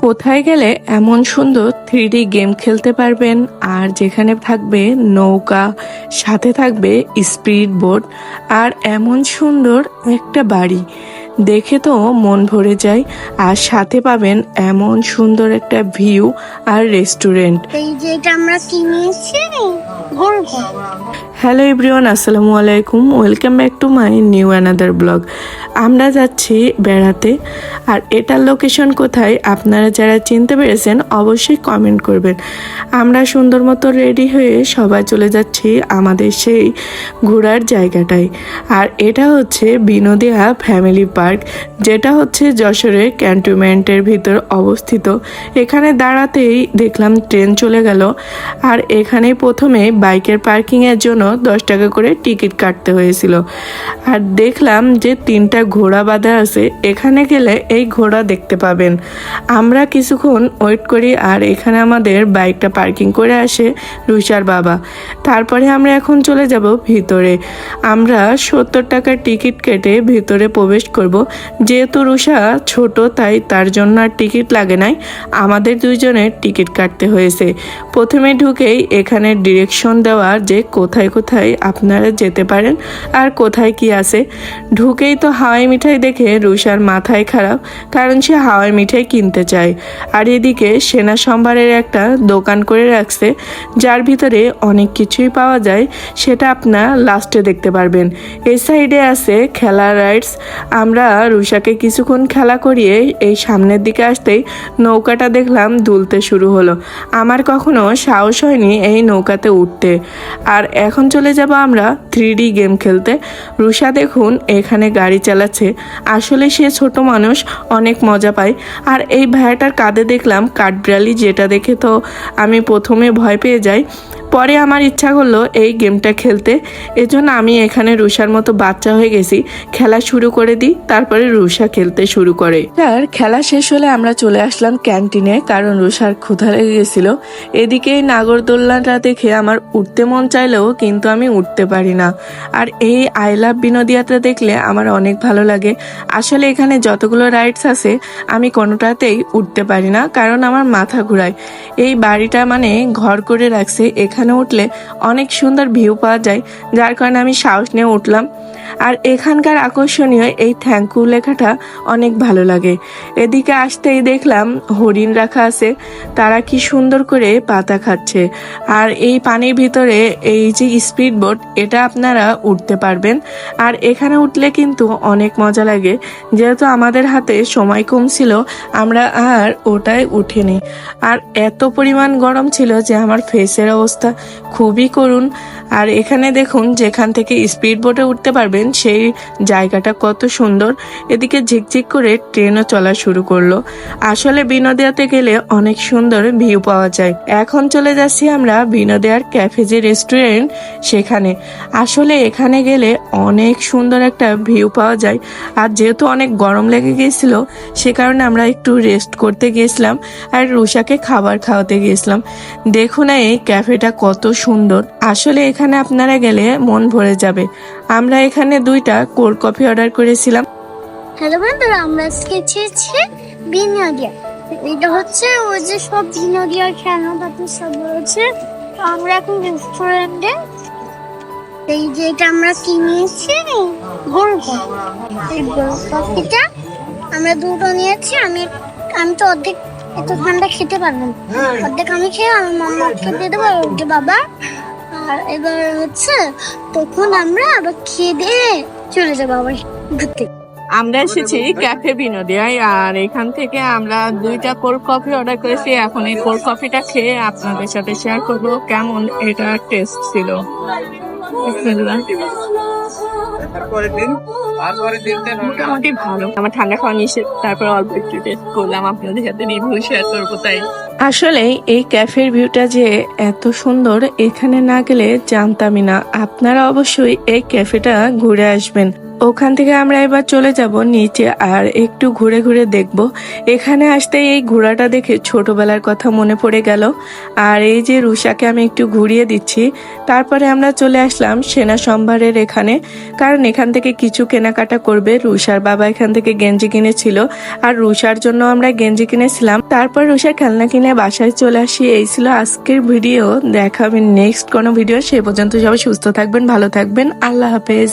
কোথায় গেলে এমন সুন্দর থ্রি গেম খেলতে পারবেন? আর যেখানে থাকবে নৌকা, সাথে থাকবে স্পিড বোট আর এমন সুন্দর একটা বাড়ি। দেখে তো মন ভরে যায় আর সাথে পাবেন এমন সুন্দর একটা ভিউ আর রেস্টুরেন্ট। এই যে আমরা কিনেছি হ্যালো এভরিওয়ান আসসালামু আলাইকুম। Welcome back to my new another vlog. আমরা যাচ্ছি বেড়াতে আর এটার লোকেশন কোথায় আপনারা যারা চিনতে পেরেছেন অবশ্যই কমেন্ট করবেন। আমরা সুন্দর মতো রেডি হয়ে সবাই চলে যাচ্ছি আমাদের সেই ঘোরার জায়গাটায়। আর এটা হচ্ছে বিনোদিয়া ফ্যামিলি পার্ক। যেটা হচ্ছে যশোরের ক্যান্টনমেন্টের ভিতর অবস্থিত। এখানে দাঁড়াতেই দেখলাম ট্রেন চলে গেল। আর এখানে প্রথমে বাইকের পার্কিংয়ের জন্য দশ টাকা করে টিকিট কাটতে হয়েছিল। আর দেখলাম যে তিনটা ঘোড়া বাঁধা আছে, এখানে গেলে এই ঘোড়া দেখতে পাবেন। আমরা কিছুক্ষণ ওয়েট করি আর এখানে আমাদের বাইকটা পার্কিং করে আসে রুষার বাবা। তারপরে আমরা এখন চলে যাব ভিতরে। আমরা সত্তর টাকার টিকিট কেটে ভিতরে প্রবেশ করব। যেহেতু রুষা ছোট, তাই তার জন্য আর টিকিট লাগে নাই। আমাদের দুইজনের টিকিট কাটতে হয়েছে। প্রথমে ঢুকেই এখানে ডিরেকশন দেওয়া যে কোথায় কোথায় আপনারা যেতে পারেন আর কোথায় কি আছে। ঢুকেই তো হাওয়াই মিঠাই দেখে রুষার মাথায় খারাপ, কারণ সে হাওয়াই মিঠাই কিনতে চায়। আর এদিকে সেনা সম্ভারের একটা দোকান করে রাখছে, যার ভিতরে অনেক কিছুই পাওয়া যায়, সেটা আপনার লাস্টে দেখতে পারবেন। এই সাইডে আছে খেলা রাইডস আমরা রুষাকে কিছুক্ষণ খেলা করিয়ে এই সামনের দিকে আসতেই নৌকাটা দেখলাম দুলতে শুরু হলো। আমার কখনো সাহস হয়নি এই নৌকাতে উঠতে। আর এখন চলে যাব আমরা থ্রি গেম খেলতে। রুষা দেখুন এখানে গাড়ি চালাচ্ছে। আসলে সে ছোট মানুষ, অনেক মজা পায়। আর এই ভাইয়াটার কাঁধে দেখলাম কাঠবিড়ালি যেটা দেখে তো আমি প্রথমে ভয় পেয়ে যাই। পরে আমার ইচ্ছা করল এই গেমটা খেলতে। এজন্য আমি এখানে রুষার মতো বাচ্চা হয়ে গেছি। খেলা শুরু করে দিই তারপরে রুষা খেলতে শুরু করে। আর খেলা শেষ হলে আমরা চলে আসলাম ক্যান্টিনে, কারণ রুষার ক্ষুধা লেগে গেছিল। এদিকে নাগরদোল্লাটা দেখে আমার উঠতে মন চাইলেও কিন্তু আমি উঠতে পারি না। আর এই আই লাভ বিনোদিয়াটা দেখলে আমার অনেক ভালো লাগে। আসলে এখানে যতগুলো রাইডস আছে, আমি কোনোটাতেই উঠতে পারি না, কারণ আমার মাথা ঘুরায়। এই বাড়িটা মানে ঘর করে রাখছে, এখানে উঠলে অনেক সুন্দর ভিউ পাওয়া যায়, যার কারণে আমি সাহস নিয়ে উঠলাম। আর এখানকার আকর্ষণীয় এই থ্যাংক লেখাটা অনেক ভালো লাগে। এদিকে আসতেই দেখলাম হরিণ রাখা আছে, তারা কি সুন্দর করে পাতা খাচ্ছে। আর এই পানির ভিতরে এই যে স্পিড বোট, এটা আপনারা উঠতে পারবেন। আর এখানে উঠলে কিন্তু অনেক মজা লাগে। যেহেতু আমাদের হাতে সময় কম ছিল, আমরা আর ওটাই উঠিনি। আর এত পরিমাণ গরম ছিল যে আমার ফেসের অবস্থা খুবই করুণ। আর এখানে দেখুন, যেখান থেকে স্পিড বোটে উঠতে পারবেন, সেই জায়গাটা কত সুন্দর। এদিকে ঝিকঝিক করে ট্রেনও চলা শুরু করল। আসলে বিনোদিয়াতে গেলে অনেক সুন্দর ভিউ পাওয়া যায়। এখন চলে যাচ্ছি আমরা বিনোদিয়ার ক্যাফে যে রেস্টুরেন্ট সেখানে। আসলে এখানে গেলে অনেক সুন্দর একটা ভিউ পাওয়া যায়। আর যেহেতু অনেক গরম লেগে গিয়েছিল সে কারণে আমরা একটু রেস্ট করতে গিয়েছিলাম আর রুষাকে খাবার খাওয়াতে গিয়েছিলাম দেখুন এই ক্যাফেটা কত সুন্দর। আসলে এখানে আপনারা গেলে মন ভরে যাবে। আমরা এখানে দুইটা কোল্ড কফি অর্ডার করেছিলাম। হ্যালো বন্ধুরা, আমরা আজকে এসেছি বিনোদিয়া। এটা হচ্ছে ওই যে সব বিনোদিয়ার খেলনাপাতি সব রয়েছে। আমরা এখন রেস্টুরেন্টে এই যে এটা আমরা কিনেছি গরু এই গরু কফিটা আমরা দুটো নিয়েছি, আমি আমি তো অর্ধেক এত ঠান্ডা খেতে পারব না। অর্ধেক আমি খেয়ে আমার মামাকে দিয়ে দেবো ওকে বাবা। আর এবার হচ্ছে তখন আমরা আবার খেয়ে দিয়ে চলে যাব আবার ঘুরতে। আমরা এসেছি ক্যাফে বিনোদিয়ায় আর এখান থেকে আমরা দুইটা কোল্ড কফি অর্ডার করেছি। এখন এই কোল্ড কফিটা খেয়ে আপনাদের সাথে শেয়ার করব কেমন এটা টেস্ট ছিল। মোটামুটি ভালো। আমার ঠান্ডা খাওয়া নিষেধ, তারপর অল্প একটু টেস্ট করলাম। আপনাদের সাথে রিভিউ শেয়ার করব, তাই। আসলে এই ক্যাফের ভিউটা যে এত সুন্দর, এখানে না গেলে জানতামই না। আপনারা অবশ্যই এই ক্যাফেটা ঘুরে আসবেন। ওখান থেকে আমরা এবার চলে যাব নিচে আর একটু ঘুরে ঘুরে দেখব। এখানে আসতে এই ঘোড়াটা দেখে ছোটবেলার কথা মনে পড়ে গেল। আর এই যে রুষাকে আমি একটু ঘুরিয়ে দিচ্ছি, তারপরে আমরা চলে আসলাম সেনা সম্ভারের এখানে। কারণ এখান থেকে কিছু কেনাকাটা করবে রুষার বাবা এখান থেকে গেঞ্জি কিনেছিল। আর রুষার জন্য আমরা গেঞ্জি কিনেছিলাম। তারপর রুষার খেলনা কিনে বাসায় চলে আসি। এই ছিল আজকের ভিডিও। দেখাবেন নেক্সট কোনো ভিডিও সে পর্যন্ত সবাই সুস্থ থাকবেন, ভালো থাকবেন। আল্লাহ হাফেজ।